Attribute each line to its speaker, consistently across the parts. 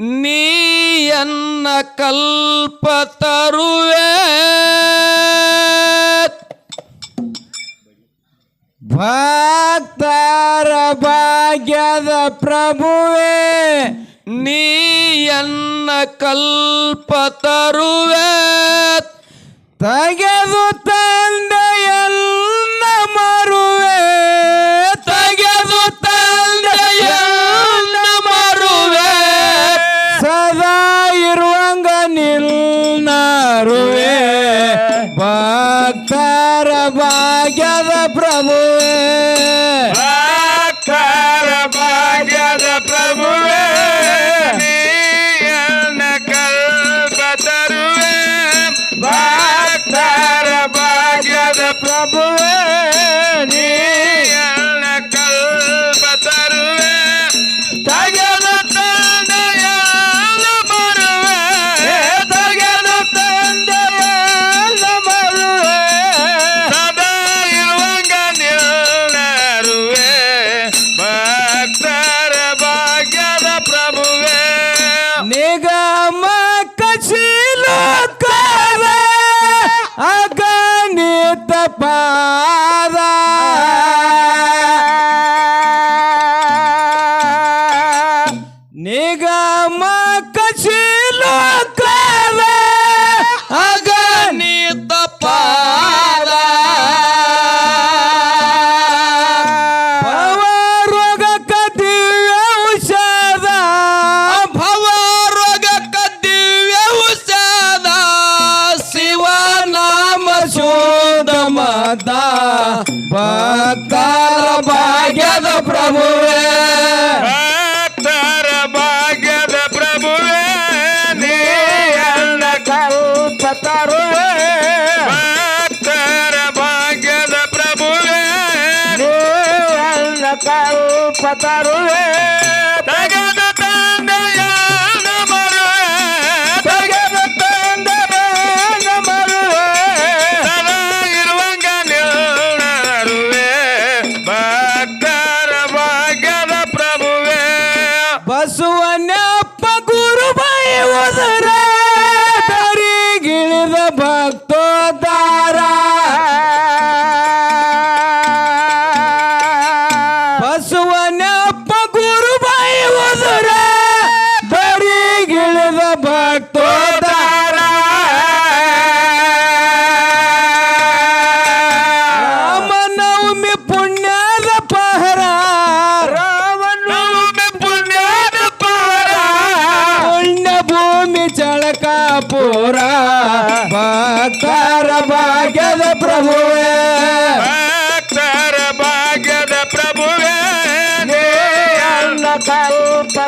Speaker 1: ನೀಯನ್ನ ಕಲ್ಪ ತರುವೆ.
Speaker 2: ಭಕ್ತರ ಭಾಗ್ಯದ ಪ್ರಭುವೆ
Speaker 1: ನೀಯನ್ನ ಕಲ್ಪ ತರುವೆ.
Speaker 2: ತೆಗೆದು para ಭಕ್ತರ ಭಾಗ್ಯದ ಪ್ರಭುವ.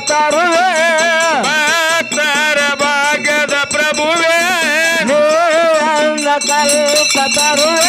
Speaker 3: ಮಾತಾಡುವೆ. ಮಾತಾರ ಭಾಗದ ಪ್ರಭುವೇ. ಅನ್ನ ಕಲ್ಪತರುವೆ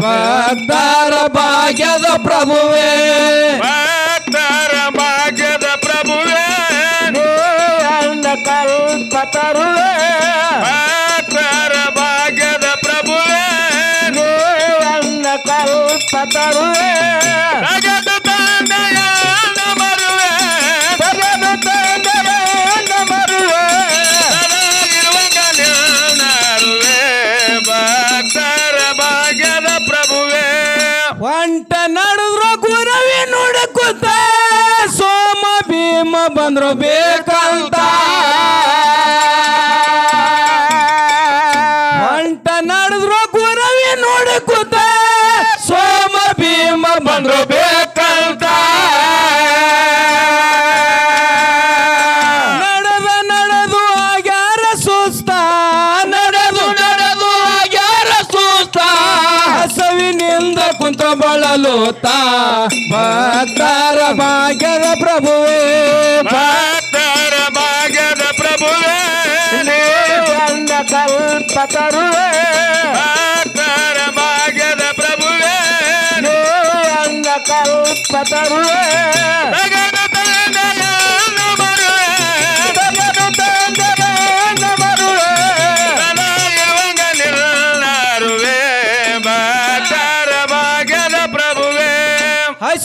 Speaker 3: ಭಕ್ತರ ಭಾಗ್ಯದ ಪ್ರಭುವೆ.
Speaker 2: ಭಕ್ತರ ಭಾಗ್ಯದ ಪ್ರಭುವೆ.
Speaker 3: ಅಂದ ಕಲ್ಪತರುವೇ ಭಕ್ತರ ಭಾಗ್ಯದ ಪ್ರಭುವೆ. ಅಂದ ಕಲ್ಪತರುವೇ
Speaker 2: ಒಂಟ ನಡೆದ್ರು ಗುರವಿ ನೋಡಕುತ್ತ ಸೋಮ ಭೀಮ ಬಂದ್ರು ಬೇಕಂತ.
Speaker 1: ಕುಂತ ಬಳಲೂತ ಭಕ್ತರ ಭಾಗ್ಯದ ಪ್ರಭುವೇ.
Speaker 3: ಭಕ್ತರ ಭಾಗ್ಯದ ಪ್ರಭುವೇ.
Speaker 1: ಅಂದ ಕಲ್ಪತರುವೆ
Speaker 3: ಭಕ್ತರ ಭಾಗ್ಯದ ಪ್ರಭುವೇ.
Speaker 1: ಅಂದ ಕಲ್ಪತರುವೆ
Speaker 3: ಜಗದ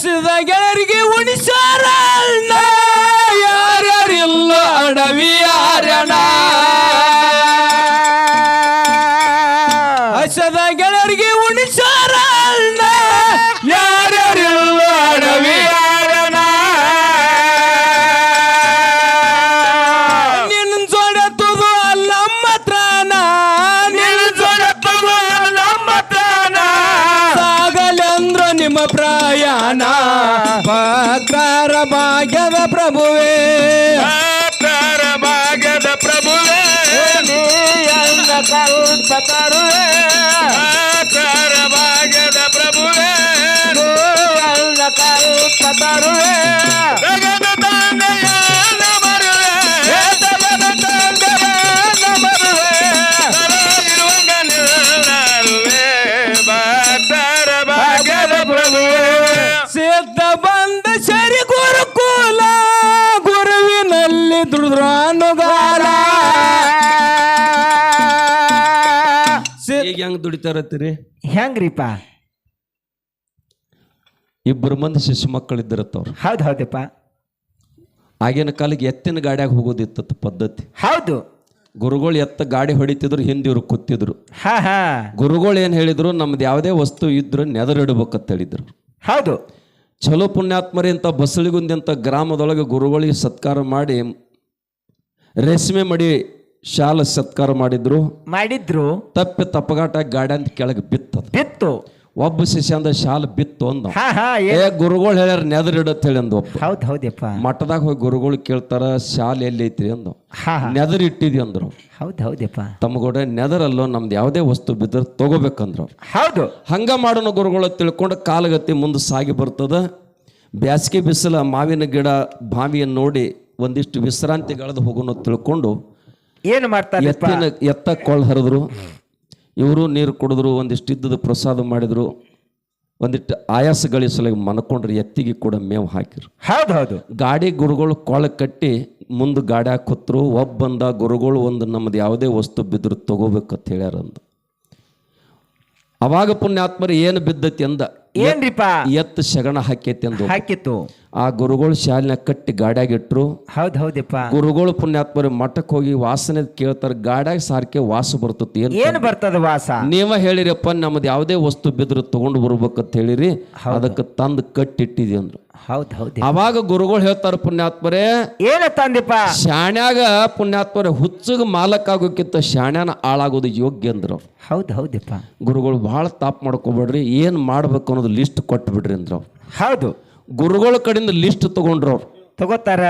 Speaker 1: Nasıl da gelir ki bu nişan? ಪ್ರಯಾಣ. ಭಕ್ತರ ಭಾಗ್ಯದ ಪ್ರಭುವೇ.
Speaker 3: ಭಕ್ತರ ಭಾಗ್ಯದ ಪ್ರಭುವೇ.
Speaker 1: ಕಲ್ಪತರುವೆ ದುಡಿತಾರತ್ತೀರಿ
Speaker 4: ಹೆಂಗ್ರಿಪ್ಪ
Speaker 1: ಇಬ್ಬರು ಮಂದಿ ಶಿಶು ಮಕ್ಕಳಿದ್ದಿರತ್ತವ್ರು
Speaker 4: ಹೌದು ಹೌದಪ್ಪ.
Speaker 1: ಆಗಿನ ಕಾಲಕ್ಕೆ ಎತ್ತಿನ ಗಾಡ್ಯಾಗ ಹೋಗೋದಿತ್ತು ಪದ್ಧತಿ.
Speaker 4: ಹೌದು.
Speaker 1: ಗುರುಗಳು ಎತ್ತ ಗಾಡಿ ಹೊಡಿತಿದ್ರು ಹಿಂದೆ ಇವ್ರು ಕೂತಿದ್ರು.
Speaker 4: ಹಾ ಹಾ.
Speaker 1: ಗುರುಗಳು ಏನು ಹೇಳಿದ್ರು ನಮ್ದು ಯಾವುದೇ ವಸ್ತು ಇದ್ರು ನೆದರಿಡ್ಬೇಕಂತ ಹೇಳಿದ್ರು.
Speaker 4: ಹೌದು.
Speaker 1: ಚಲೋ ಪುಣ್ಯಾತ್ಮರಿ ಅಂತ ಬಸಳಿಗುಂದಿ ಅಂತ ಗ್ರಾಮದೊಳಗೆ ಗುರುಗಳಿಗೆ ಸತ್ಕಾರ ಮಾಡಿ ರೇಷ್ಮೆ ಮಡಿ ಶಾಲ ಸತ್ಕಾರ ಮಾಡಿದ್ರು.
Speaker 4: ಮಾಡಿದ್ರು.
Speaker 1: ತಪ್ಪಿ ತಪ್ಪಗಾಟ ಗಾಡಿ ಅಂತ ಕೆಳಗೆ ಬಿತ್ತದ.
Speaker 4: ಬಿತ್ತು.
Speaker 1: ಒಬ್ಬ ಶಿಷ್ಯಂದ ಶಾಲ ಬಿತ್ತು ಅಂದ.
Speaker 4: ಹಾ ಹಾ
Speaker 1: ಏ ಗುರುಗಳು ಹೇಳ್ಯಾರ ನೆದರಿಡತ್ ಹೇಳಿ ಅಂದ ಒಬ್ಬ.
Speaker 4: ಹೌದು ಹೌದಪ್ಪ
Speaker 1: ಮಠದಾಗ ಹೋಗಿ ಗುರುಗಳು ಕೇಳ್ತಾರ ಶಾಲ ಎಲ್ಲಿ ಐತ್ರಿ? ಅಂದ.
Speaker 4: ಹಾ ಹಾ.
Speaker 1: ನೆದರ್ ಇಟ್ಟಿದಿ ಅಂದ್ರು.
Speaker 4: ಹೌದು ಹೌದಪ್ಪ
Speaker 1: ತಮ್ಗೂಡ ನೆದರಲ್ಲೋ ನಮ್ದು ಯಾವುದೇ ವಸ್ತು ಬಿದ್ದರೆ ತಗೋಬೇಕಂದ್ರು.
Speaker 4: ಹೌದು.
Speaker 1: ಹಂಗ ಮಾಡೋಣ ಗುರುಗಳು ತಿಳ್ಕೊಂಡು ಕಾಲಗತಿ ಮುಂದೆ ಸಾಗಿ ಬರ್ತದ. ಬ್ಯಾಸಿಗೆ ಬಿಸಿಲ ಮಾವಿನ ಗಿಡ ಬಾವಿಯನ್ನು ನೋಡಿ ಒಂದಿಷ್ಟು ವಿಶ್ರಾಂತಿಗಳದು ಹೋಗೋಣ ತಿಳ್ಕೊಂಡು
Speaker 4: ಏನು ಮಾಡ್ತಾರೆ
Speaker 1: ಎತ್ತಿನ ಎತ್ತ ಕೊಳ್ಳ ಹರಿದ್ರು ಇವರು ನೀರು ಕುಡಿದ್ರು ಒಂದಿಷ್ಟು ಇದ್ದದ ಪ್ರಸಾದ ಮಾಡಿದ್ರು ಒಂದಿಷ್ಟು ಆಯಾಸ ಗಳಿಸಲಿಗೆ ಮನ್ಕೊಂಡ್ರೆ ಎತ್ತಿಗೆ ಕೂಡ ಮೇವು ಹಾಕಿರು
Speaker 4: ಹೌದು ಹೌದು.
Speaker 1: ಗಾಡಿ ಗುರುಗಳು ಕೊಳ ಕಟ್ಟಿ ಮುಂದೆ ಗಾಡಿ ಹಾಕೊತ್ರು ಒಬ್ಬ ಬಂದ ಗುರುಗಳು ಒಂದು ನಮ್ಮದು ಯಾವುದೇ ವಸ್ತು ಬಿದ್ದರೂ ತಗೋಬೇಕು ಅಂತ ಹೇಳ್ಯಾರಂದು. ಅವಾಗ ಪುಣ್ಯಾತ್ಮರು ಏನು ಬಿದ್ದತಿ ಅಂದ?
Speaker 4: ಏನ್ರಿಪ್ಪ?
Speaker 1: ಎತ್ತು ಶಗಣ ಹಾಕೈತಿ ಅಂದು.
Speaker 4: ಹಾಕಿತ್ತು.
Speaker 1: ಆ ಗುರುಗಳು ಶಾಲಿನ ಕಟ್ಟಿ ಗಾಡ್ಯಾಗಿಟ್ರು
Speaker 4: ಹೌದು ಹೌದಪ್ಪ
Speaker 1: ಗುರುಗಳು ಪುಣ್ಯಾತ್ಮರು ಮಠಕ್ಕೆ ಹೋಗಿ ವಾಸನೆ ಕೇಳ್ತಾರೆ ಗಾಡ್ಯಾಗ ಸಾರ್ಕೆ ವಾಸ ಬರ್ತತಿ ಏನ್
Speaker 4: ಬರ್ತದ ವಾಸ?
Speaker 1: ನೀವ ಹೇಳಿರಪ್ಪ ನಮ್ದು ಯಾವುದೇ ವಸ್ತು ಬಿದ್ರು ತಗೊಂಡು ಬರ್ಬೇಕಂತ ಹೇಳಿರಿ ಅದಕ್ಕೆ ತಂದು ಕಟ್ಟಿಟ್ಟಿದಿ ಅಂದ್ರು.
Speaker 4: ಹೌದು ಹೌದು
Speaker 1: ಅವಾಗ ಗುರುಗಳು ಹೇಳ್ತಾರ ಪುಣ್ಯಾತ್ಮರೇ
Speaker 4: ಏನ ತಂದಿಪ್ಪ
Speaker 1: ಶಾಣ್ಯಾಗ ಪುಣ್ಯಾತ್ಮರ ಹುಚ್ಚಗ ಮಾಲಕ್ ಆಗೋಕ್ಕಿಂತ ಶಾಣ್ಯಾನ ಹಾಳಾಗೋದು ಯೋಗ್ಯ ಅಂದ್ರು.
Speaker 4: ಹೌದು ಹೌದಪ್ಪ
Speaker 1: ಗುರುಗಳು ಬಹಳ ತಾಪ್ ಮಾಡ್ಕೊಬೇಡ್ರಿ ಏನು ಮಾಡ್ಬೇಕು ಅನ್ನೋದು ಲಿಸ್ಟ್ ಕೊಟ್ಬಿಡ್ರಿ ಅಂದ್ರು.
Speaker 4: ಹೌದು.
Speaker 1: ಗುರುಗಳ ಕಡೆಯಿಂದ ಲಿಸ್ಟ್ ತಗೊಂಡ್ರು ಅವ್ರು
Speaker 4: ತಗೋತಾರ?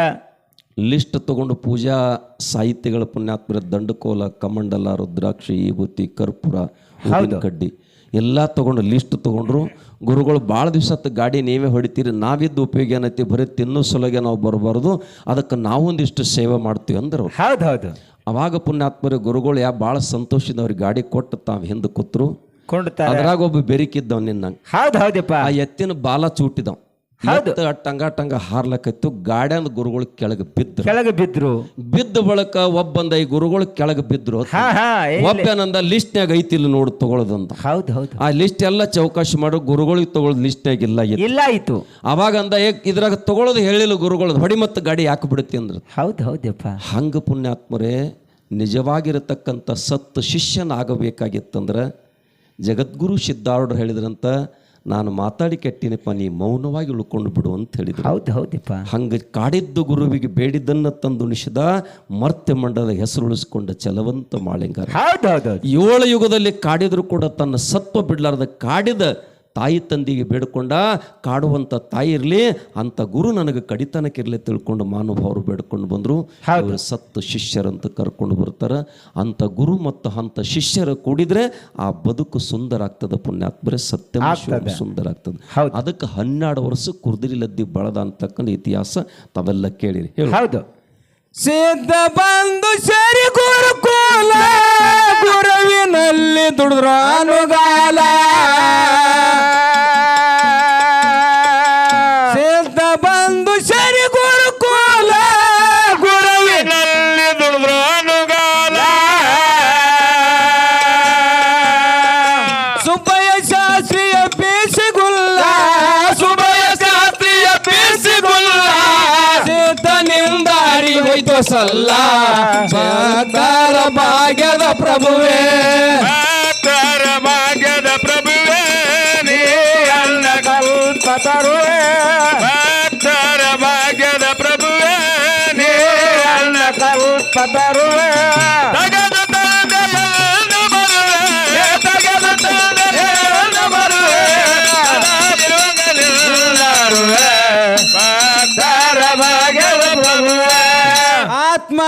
Speaker 1: ಲಿಸ್ಟ್ ತಗೊಂಡು ಪೂಜಾ ಸಾಹಿತ್ಯಗಳ ಪುಣ್ಯಾತ್ಮರ ದಂಡಕೋಲ ಕಮಂಡಲ ರುದ್ರಾಕ್ಷಿ ಈಬುತ್ತಿ ಕರ್ಪೂರ ಹೂವಿನ ಕಡ್ಡಿ ಎಲ್ಲ ತಗೊಂಡು ಲಿಸ್ಟ್ ತಗೊಂಡ್ರು. ಗುರುಗಳು ಭಾಳ ದಿವಸ ಗಾಡಿ ನೀವೇ ಹೊಡಿತೀರಿ ನಾವಿದ್ದು ಉಪಯೋಗ ಏನೈತಿ ಬರೀ ತಿನ್ನೋ ಸಲಗೆ ನಾವು ಬರಬಾರ್ದು ಅದಕ್ಕೆ ನಾವೊಂದಿಷ್ಟು ಸೇವೆ ಮಾಡ್ತೀವಿ ಅಂದರು.
Speaker 4: ಹೌದು ಹೌದು.
Speaker 1: ಅವಾಗ ಪುಣ್ಯಾತ್ಮರ ಗುರುಗಳು ಯಾ ಭಾಳ ಸಂತೋಷದಿಂದ ಅವ್ರಿಗೆ ಗಾಡಿ ಕೊಟ್ಟು ತಾವು ಹಿಂದೆ ಕೂತ್ರು.
Speaker 4: ಕೊಂಡ್ತಾರ?
Speaker 1: ಅದ್ರಾಗ ಒಬ್ಬ ಬೆರಿಕಿದ್ದವ್ ನಿನ್ನ
Speaker 4: ಹೌದು ಹೌದಪ್ಪ
Speaker 1: ಆ ಎತ್ತಿನ ಬಾಲ ಚೂಟಿದವ್. ಎತ್ತ ಟಂಗ ಟಂಗ ಹಾರ್ಲಕ್ಕಿತ್ತು ಗಾರ್ಡನ್ ಗುರುಗಳು ಕೆಳಗೆ ಬಿದ್ದರು
Speaker 4: ಕೆಳಗೆ ಬಿದ್ರು.
Speaker 1: ಬಿದ್ದ ಬಳಕ ಒಬ್ಬಂದ ಈ ಗುರುಗಳು ಕೆಳಗೆ
Speaker 4: ಬಿದ್ದರು
Speaker 1: ಒಬ್ಬನಂದ ಲಿಸ್ಟ್ನ್ಯಾಗ ಐತಿ ಇಲ್ಲಿ ನೋಡಿ ತಗೊಳ್ಳೋದಂತ
Speaker 4: ಹೌದು ಹೌದು.
Speaker 1: ಆ ಲಿಸ್ಟ್ ಎಲ್ಲ ಚೌಕಾಶಿ ಮಾಡೋ ಗುರುಗಳಿಗೆ ತಗೊಳ್ಳೋದು ಲಿಸ್ಟ್ನಾಗ ಇಲ್ಲ.
Speaker 4: ಇಲ್ಲ ಆಯ್ತು
Speaker 1: ಅವಾಗಂದ ಇದ್ರಾಗ ತಗೊಳ್ಳೋದು ಹೇಳಿಲ್ಲ ಗುರುಗಳು ಹೊಡಿ ಮತ್ತು ಗಾಡಿ ಯಾಕೆ ಬಿಡುತ್ತೆ ಅಂದ್ರೆ.
Speaker 4: ಹೌದು ಹೌದಪ್ಪ
Speaker 1: ಹಂಗ ಪುಣ್ಯಾತ್ಮರೇ ನಿಜವಾಗಿರತಕ್ಕಂಥ ಸತ್ತು ಶಿಷ್ಯನಾಗಬೇಕಾಗಿತ್ತಂದ್ರೆ ಜಗದ್ಗುರು ಸಿದ್ಧಾರೂಢರು ಹೇಳಿದ್ರಂತ ನಾನು ಮಾತಾಡಿ ಕೆಟ್ಟಿನಪ್ಪ ನೀ ಮೌನವಾಗಿ ಉಳ್ಕೊಂಡು ಬಿಡು ಅಂತ ಹೇಳಿದ್ರು.
Speaker 4: ಹೌದು ಹೌದಪ್ಪ.
Speaker 1: ಹಂಗೆ ಕಾಡಿದ್ದು ಗುರುವಿಗೆ ಬೇಡಿದ್ದನ್ನ ತಂದುಣಿಸಿದ ಮರ್ತ್ಯ ಮಂಡಲ ಹೆಸರು ಉಳಿಸ್ಕೊಂಡ ಚಲವಂತ ಮಾಳಿಂಗಾರ. ಏಳು ಯುಗದಲ್ಲಿ ಕಾಡಿದ್ರು ಕೂಡ ತನ್ನ ಸತ್ವ ಬಿಡ್ಲಾರ್ದ ಕಾಡಿದ ತಾಯಿ ತಂದಿಗೆ ಬೇಡ್ಕೊಂಡ ಕಾಡುವಂಥ ತಾಯಿ ಇರಲಿ ಅಂಥ ಗುರು ನನಗೆ ಕಡಿತನಕ್ಕಿರಲಿ ತಿಳ್ಕೊಂಡು ಮಾನುಭಾವರು ಬೇಡ್ಕೊಂಡು ಬಂದರು. ಅವರು ಸತ್ತು ಶಿಷ್ಯರಂತ ಕರ್ಕೊಂಡು ಬರ್ತಾರೆ. ಅಂಥ ಗುರು ಮತ್ತು ಅಂಥ ಶಿಷ್ಯರು ಕೂಡಿದ್ರೆ ಆ ಬದುಕು ಸುಂದರ ಆಗ್ತದೆ ಪುಣ್ಯಾತ್ಮರೆ ಸತ್ಯ ಸುಂದರ ಆಗ್ತದೆ. ಅದಕ್ಕೆ ಹನ್ನೆರಡು ವರ್ಷ ಕುರ್ದಿರಿ ಲದ್ದಿ ಬಳದ ಅಂತಕ್ಕಂಥ ಇತಿಹಾಸ ತಾವೆಲ್ಲ ಕೇಳಿರಿ. ಹೇಳಿ.
Speaker 4: ಹೌದು.
Speaker 2: ಸಿದ್ಧ ಬಂದು ಸರಿ ಗುರುಕುಲ ಗುರುವಿನಲ್ಲಿ ದುಡಿದ್ರ ಸಲ್ಲ ಭಾಗ್ಯದ ಪ್ರಭುವೇ.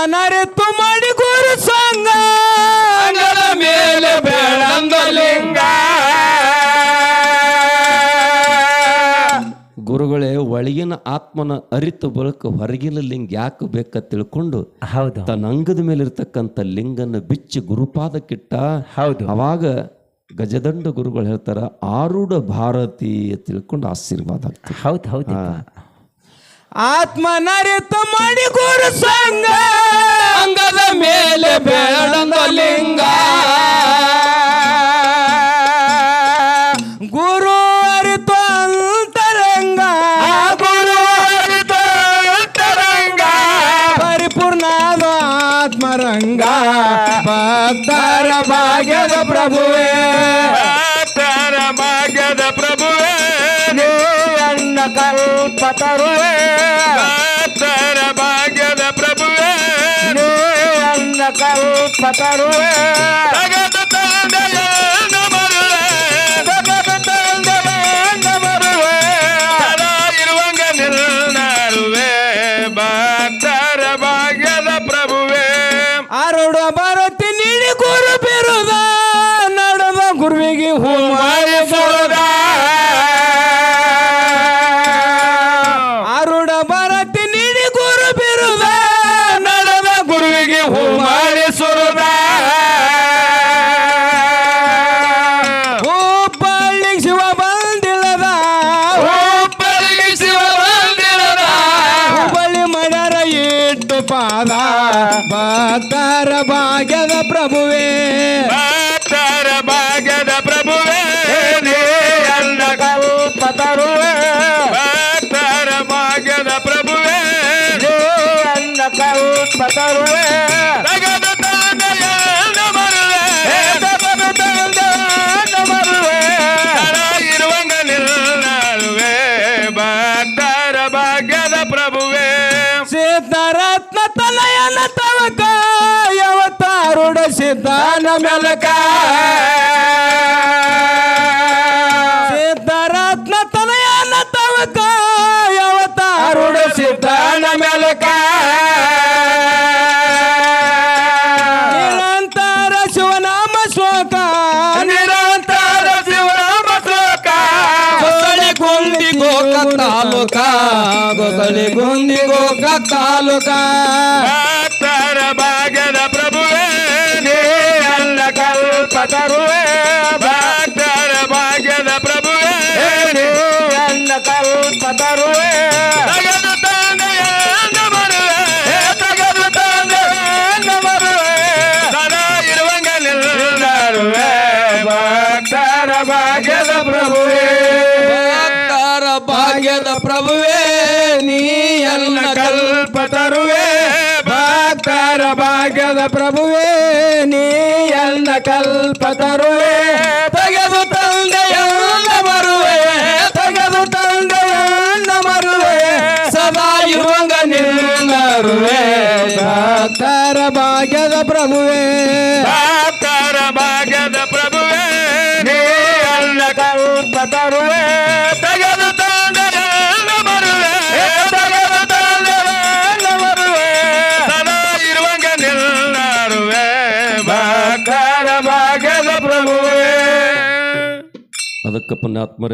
Speaker 2: ಆತ್ಮನರಿತು ಮಾಡಿ ಗುರು ಸಂಗ ಅಂಗದ ಮೇಲೆ ಬೇಡಂದಲಿಂಗ.
Speaker 1: ಗುರುಗಳೇ ಒಳಗಿನ ಆತ್ಮನ ಅರಿತು ಬಳಕ ಹೊರಗಿನ ಲಿಂಗ ಯಾಕೆ ಬೇಕ ತಿಳ್ಕೊಂಡು
Speaker 4: ಹೌದು.
Speaker 1: ತನ್ನ ಅಂಗದ ಮೇಲೆ ಇರ್ತಕ್ಕಂಥ ಲಿಂಗನ್ನು ಬಿಚ್ಚಿ ಗುರುಪಾದಕ್ಕಿಟ್ಟ
Speaker 4: ಹೌದು.
Speaker 1: ಅವಾಗ ಗಜದಂಡ ಗುರುಗಳು ಹೇಳ್ತಾರ ಆರೂಢ ಭಾರತೀಯ ಅಂತ ತಿಳ್ಕೊಂಡು ಆಶೀರ್ವಾದ ಆಗ್ತದೆ.
Speaker 4: ಹೌದು ಹೌದು.
Speaker 2: ಆತ್ಮನರಿತು ಮಣಿಗೂರು ಸಂಘ. ಅಂಗದ ಮೇಲೆ ಬೇಡಂದಲಿಂಗ
Speaker 3: ಅನ್ನ ಅನ್ನ ಕಲ್ಪತರುವೆ ತಗದು ತಂದೆಯನ್ನು ನಮರುವೆ ತಗದು ತಂದೆಯನ್ನು ಬರುವೆ ಸದಾ ಇರುವಂಗ ನಿಲ್ಲರುವೆ ಭಕ್ತರ ಭಾಗ್ಯದ ಪ್ರಭುವೇ
Speaker 2: ತಲಯನ ತವಕ ಯವತಾರುಡ ಸಿದ್ಧಾನ ತಾಲೂಕ ಗುಂಡಿ ಗೋಕ ತಾಲೂಕ.
Speaker 3: ಪ್ರಭುವೇ, ನೀ
Speaker 2: ಎಲ್ಲ ಕಲ್ಪತರುವೆ ತೆಗೆದು ತಂದೆಯನ್ನ ಬರುವೆ ತೆಗೆದು ತಂದೆಯನ್ನ ಮರುವೆ. ಸದಾ ಇರುವಂಗ ನಿಲ್ಲರುವೆ ಭಕ್ತರ ಭಾಗ್ಯದ ಪ್ರಭುವೇ.
Speaker 3: ಭಕ್ತರ ಭಾಗ್ಯದ ಪ್ರಭುವೇ
Speaker 1: ಅದಕ್ಕೆ ಪುಣ್ಯಾತ್ಮರೇ